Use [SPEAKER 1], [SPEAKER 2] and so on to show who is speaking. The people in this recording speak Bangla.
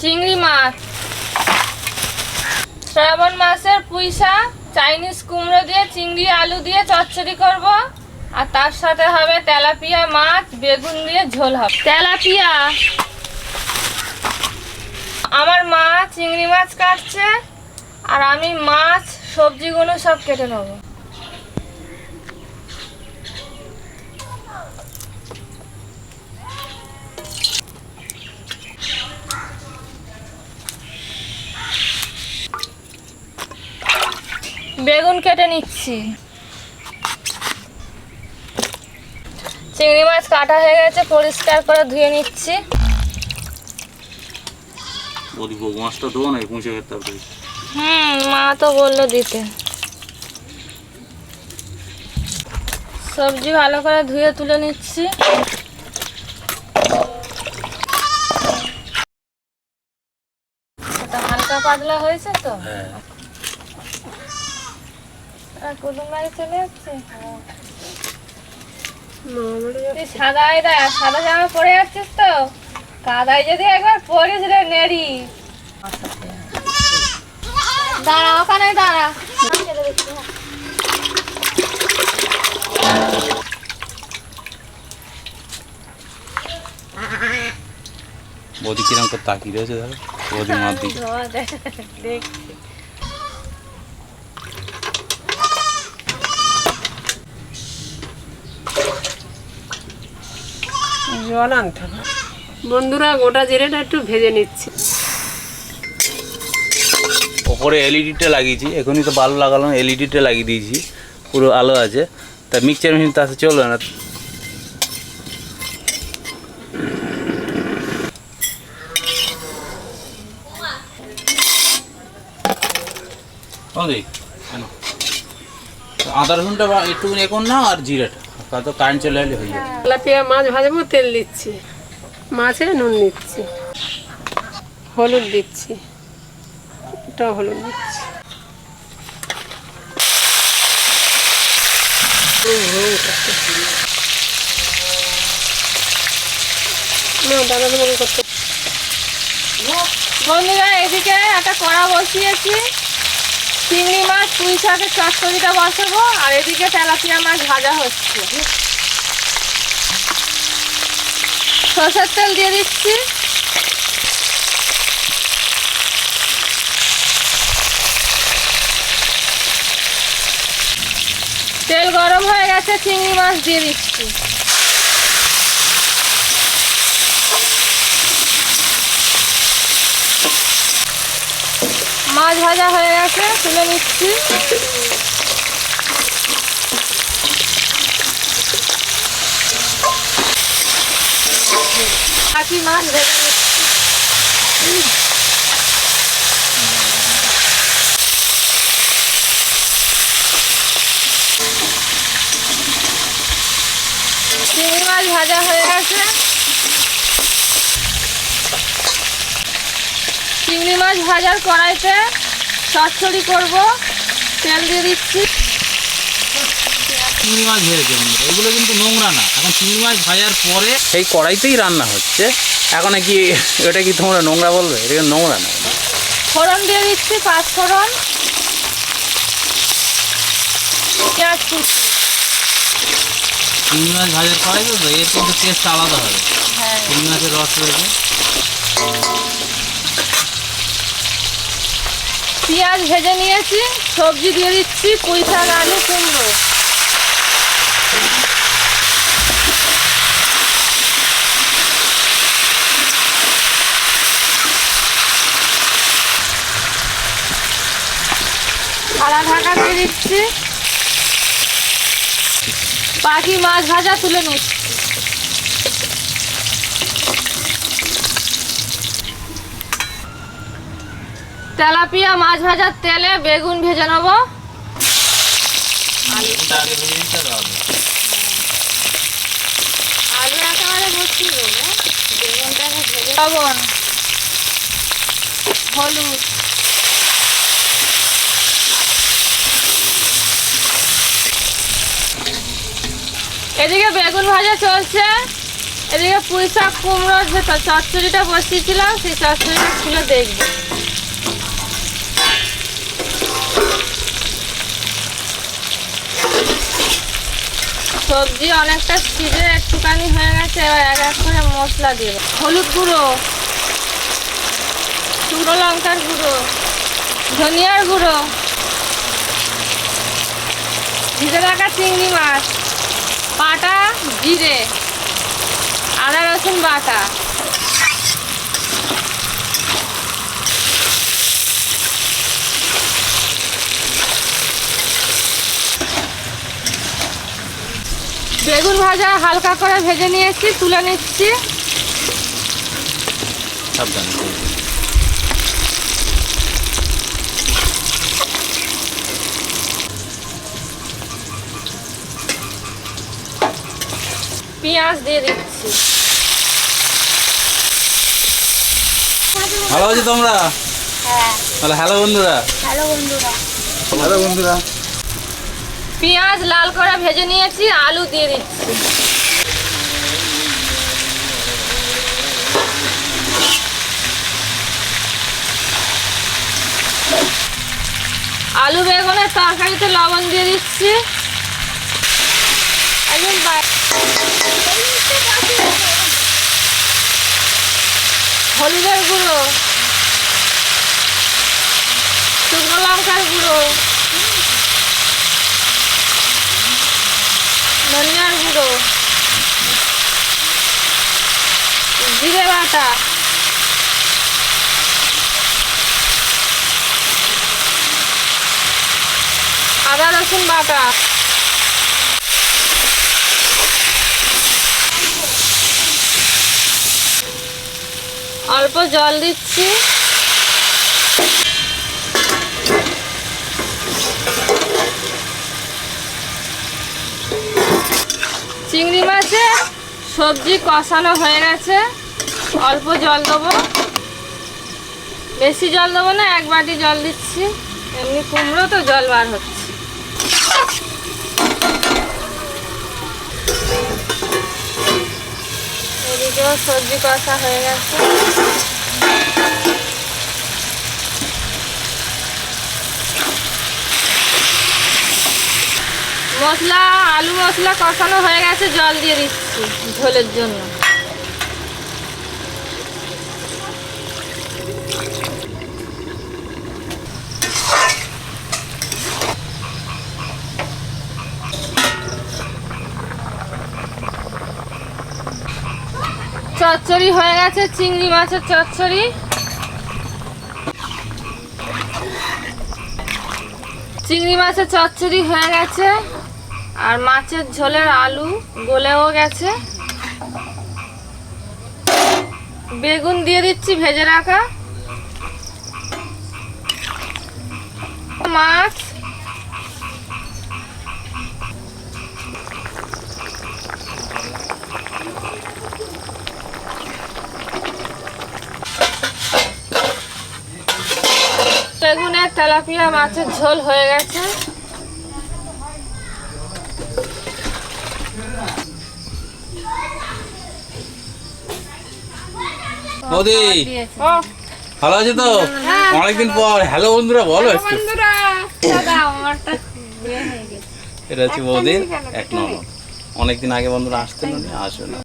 [SPEAKER 1] চিংড়ি মাছ। শ্রাবণ মাসের পুঁইশা চাইনিজ কুমড়ো দিয়ে চিংড়ি, আলু দিয়ে চচ্চড়ি করব। আর তার সাথে হবে তেলাপিয়া মাছ, বেগুন দিয়ে ঝোল হবে। তেলাপিয়া। আমার মা চিংড়ি মাছ কাটছে, আর আমি মাছ, সবজিগুলো সব কেটে নেব। বেগুন কেটে নিচ্ছি। চিংড়ি মাছ কাটা হয়ে গেছে পরিষ্কার করে ধুয়ে নিচ্ছি।
[SPEAKER 2] মাছটা দেবো না পুঁছে
[SPEAKER 1] হুম মা তো বলল দিতে। সবজি ভালো করে ধুয়ে তুলে নিচ্ছি। হালকা পাতলা হয়েছে তো?
[SPEAKER 2] হ্যাঁ।
[SPEAKER 1] কুটুম বাড়ি চলে যাচ্ছে তুই সাদা এটা সাদা জামা পরে যাচ্ছিস তো? কাদায় যদি একবার পরিস রে নেড়ি। দাঁড়া ওখানে দাঁড়া।
[SPEAKER 2] বৌদি কিরম করে তাকিয়ে রয়েছে দেখো? বৌদি মার দিকে।
[SPEAKER 1] দেখছি
[SPEAKER 3] জল আনতে হবে। বন্ধুরা গোটা জিরেটা একটু ভেজে নিচ্ছি।
[SPEAKER 2] ওপরে এলইডিটা লাগিয়েছি। এখনই তো বাল্ব লাগালাম এলইডিটা লাগিয়ে দিয়েছি। পুরো আলো আছে। তা মিক্সচার মেশিন তাতে চলবে না? আদা রসুনটা একটু এখন না আর জিরাটা। তো কারেন্ট চলে এলে হয়ে যাবে।
[SPEAKER 3] তেলাপিয়া মাছ ভাজবো, তেল দিচ্ছি। মাছে নুন দিচ্ছি। হলুদ দিচ্ছি। এটা হলুদ দিচ্ছি। না করতে
[SPEAKER 1] এদিকে একটা কড়া বসিয়েছি। চিংড়ি মাছ পুঁই শাকের চচ্চড়িটা বসাবো, আর এদিকে তেলাপিয়া মাছ ভাজা হচ্ছে। সরষের তেল দিয়ে দিচ্ছি। তেল গরম হয়ে গেছে, চিংড়ি মাছ দিয়ে দিচ্ছি। মাছ ভাজা হয়ে গেছে, তুলে নিচ্ছি। বাকি মাছ ভেজে নিচ্ছি চিংড়ি মাছ ভাজা হয়ে গেছে। চিংড়ি মাছ ভাজার কড়াইতে চচ্চড়ি করব। তেল দিয়ে দিচ্ছি।
[SPEAKER 2] চিংড়ি মাছ ভেজেছে বন্ধুরা এগুলো কিন্তু নোংরা না। এখন চিংড়ি মাছ ভাজার পরে সেই কড়াইতেই রান্না হচ্ছে। এখন কি এটা কি তোমরা নোংরা বলবে? এটা কিন্তু নোংরা না।
[SPEAKER 1] ফোড়ন দিয়ে দিচ্ছি পাঁচ ফোড়ন। পেঁয়াজ কুচি।
[SPEAKER 2] চিংড়ি মাছ ভাজার কড়াই তো তো এর কিন্তু টেস্ট আলাদা হবে।
[SPEAKER 1] হ্যাঁ।
[SPEAKER 2] চিংড়ি মাছের রস রয়েছে।
[SPEAKER 1] পেঁয়াজ ভেজে নিয়েছি, সবজি দিয়ে দিচ্ছি পুঁই শাক আলু, কুমড়ো। সাদা ঢাকা দিয়ে দিচ্ছি। বাকি মাছ ভাজা তুলে নিচ্ছি। তেলাপিয়া মাছ ভাজার তেলে বেগুন ভেজে নেব। আলু একেবারে ভর্তি দেবো বেগুনটাকে ভেজে লবণ হলুদ। এদিকে বেগুন ভাজা চলছে এদিকে পুঁই শাক কুমড়োর যে চচ্চড়িটা বসিয়েছিলাম সেই চচ্চড়িটা খুলে দেখব। সবজি অনেকটা সিজে একটুখানি হয়ে গেছে, এবার এক এক করে মশলা দিয়ে হলুদ গুঁড়ো চুড়ো লঙ্কার গুঁড়ো, ধনিয়ার গুঁড়ো, ভিজে রাখা চিংড়ি মাছ পাটা জিরে, আদা রসুন বাটা। বেগুন ভাজা হালকা করে ভেজে নিয়েছি তুলে নিচ্ছি। পেঁয়াজ দিয়ে দিচ্ছি।
[SPEAKER 2] ভালো আছো তোমরা? তাহলে হ্যালো বন্ধুরা।
[SPEAKER 4] হ্যালো বন্ধুরা।
[SPEAKER 2] হ্যালো বন্ধুরা।
[SPEAKER 1] পেঁয়াজ লাল করে ভেজে নিয়েছি, আলু দিয়ে দিচ্ছি। আলু বেগুনের তরকারিতে লবণ দিয়ে দিচ্ছি। হলুদের গুঁড়ো, শুকনো লঙ্কার গুঁড়ো। ধনিয়ার গুঁড়ো জিরে বাটা আদা রসুন বাটা অল্প জল দিচ্ছি। চিংড়ি মাছে, সবজি কষানো হয়ে গেছে। অল্প জল দেবো। বেশি জল দেবো না, এক বাটি জল দিচ্ছি। এমনি কুমড়ো তো জল বার হচ্ছে। সবজি কষা হয়ে গেছে। মশলা, আলু মশলা কষানো হয়ে গেছে, জল দিয়ে দিচ্ছি ঝোলের জন্য। চচ্চড়ি হয়ে গেছে, চিংড়ি মাছের চচ্চড়ি। চিংড়ি মাছের চচ্চড়ি হয়ে গেছে। আর মাছের ঝোলের আলু গলেও গেছে। বেগুন দিয়ে দিচ্ছি ভেজে রাখা। মাছ। বেগুনের তেলাপিয়া মাছের ঝোল হয়ে গেছে।
[SPEAKER 2] মোদি ভালো আছে তো? অনেকদিন পর। হ্যালো বন্ধুরা, বলো একটু। এটা হচ্ছে বৌদির এক নম্বর। অনেকদিন আগে বন্ধুরা আসতেন আসবে না।